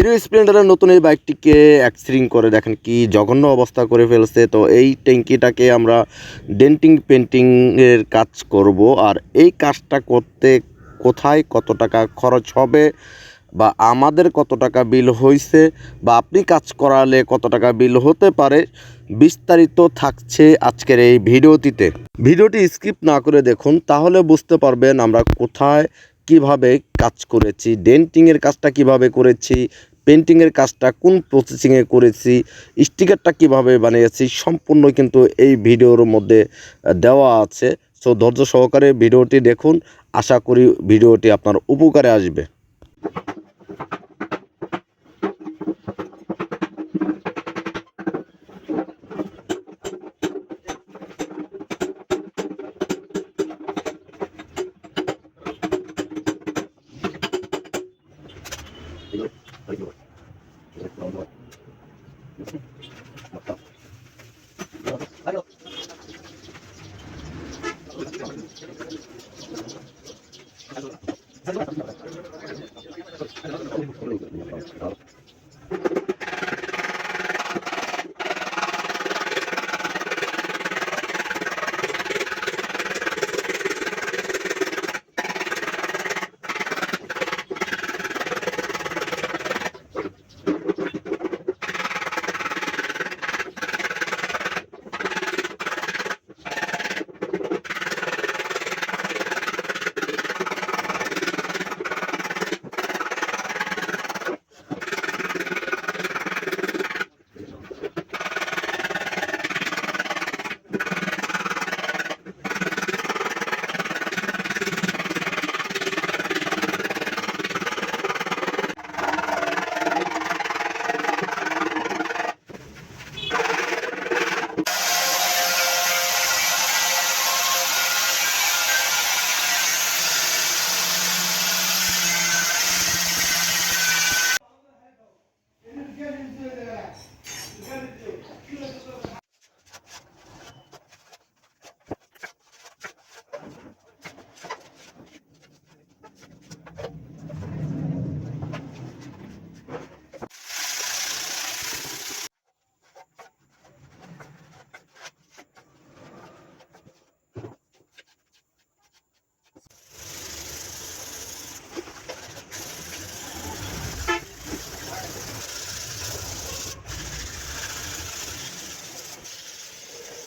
Hero স্প্লেন্ডারের নতুন এই বাইকটিকে অ্যাক্সিডিং করে। দেখেন কি জঘন্য অবস্থা করে ফেলছে। তো এই ট্যাঙ্কিটাকে আমরা ডেন্টিং পেন্টিংয়ের কাজ করব। আর এই কাজটা করতে কোথায় কত টাকা খরচ হবে বা আমাদের কত টাকা বিল হয়েছে বা আপনি কাজ করালে কত টাকা বিল হতে পারে বিস্তারিত থাকছে আজকের এই ভিডিওটিতে। ভিডিওটি স্কিপ না করে দেখুন, তাহলে বুঝতে পারবেন আমরা কোথায় কীভাবে কাজ করেছি ডেন্টিংয়ের কাজটা কীভাবে করেছি পেন্টিংয়ের কাজটা কোন প্রসেসিংয়ে করেছি স্টিকারটা কীভাবে বানিয়েছি, সম্পূর্ণ কিন্তু এই ভিডিওর মধ্যে দেওয়া আছে। সো ধৈর্য সহকারে ভিডিওটি দেখুন। আশা করি ভিডিওটি আপনার উপকারে আসবে। Gracias. competitive.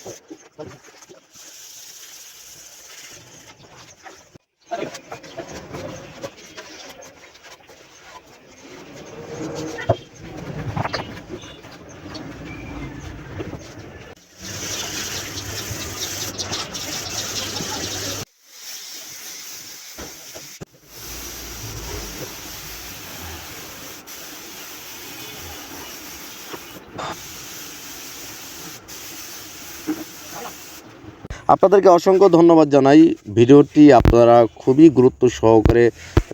you আপনাদেরকে অসংখ্য ধন্যবাদ জানাই। ভিডিওটি আপনারা খুবই গুরুত্ব সহকারে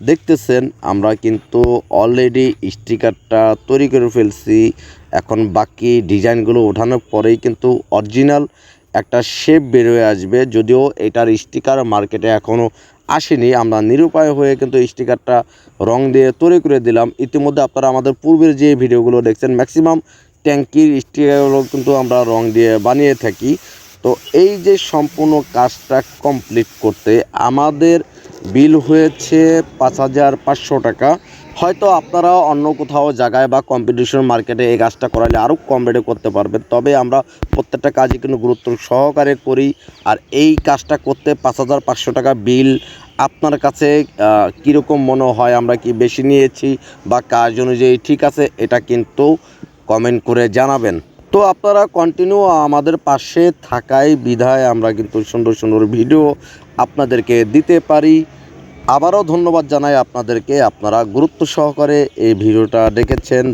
দেখতেছেন। আমরা কিন্তু অলরেডি স্টিকারটা তৈরি করে ফেলছি। এখন বাকি ডিজাইনগুলো ওঠানোর পরেই কিন্তু অরিজিনাল একটা শেপ বেরোয় আসবে। যদিও এটার স্টিকার মার্কেটে এখনও আসেনি। আমরা নিরুপায় হয়ে কিন্তু স্টিকারটা রং দিয়ে তৈরি করে দিলাম। ইতিমধ্যে আপনারা আমাদের পূর্বের যে ভিডিওগুলো দেখছেন ম্যাক্সিমাম ট্যাঙ্কির স্টিকারগুলো কিন্তু আমরা রং দিয়ে বানিয়ে থাকি। তো এই যে সম্পূর্ণ কাজটা কমপ্লিট করতে আমাদের বিল হয়েছে পাঁচ হাজার পাঁচশো টাকা। হয়তো আপনারা অন্য কোথাও জায়গায় বা কম্পিটিশন মার্কেটে এই কাজটা করালে আরও কম রেটে করতে পারবেন। তবে আমরা প্রত্যেকটা কাজই কিন্তু গুরুত্ব সহকারে করি। আর এই কাজটা করতে পাঁচ হাজার পাঁচশো টাকা বিল আপনার কাছে কীরকম মনে হয়, আমরা কি বেশি নিয়েছি বা কাজ অনুযায়ী ঠিক আছে, এটা কিন্তু কমেন্ট করে জানাবেন। তো আপনারা কন্টিনিউ আমাদের পাশে থাকায় বিধায় আমরা কিন্তু সুন্দর সুন্দর ভিডিও আপনাদেরকে দিতে পারি। আবারও ধন্যবাদ জানাই আপনাদেরকে। আপনারা গুরুত্ব সহকারে এই ভিডিওটা দেখেছেন।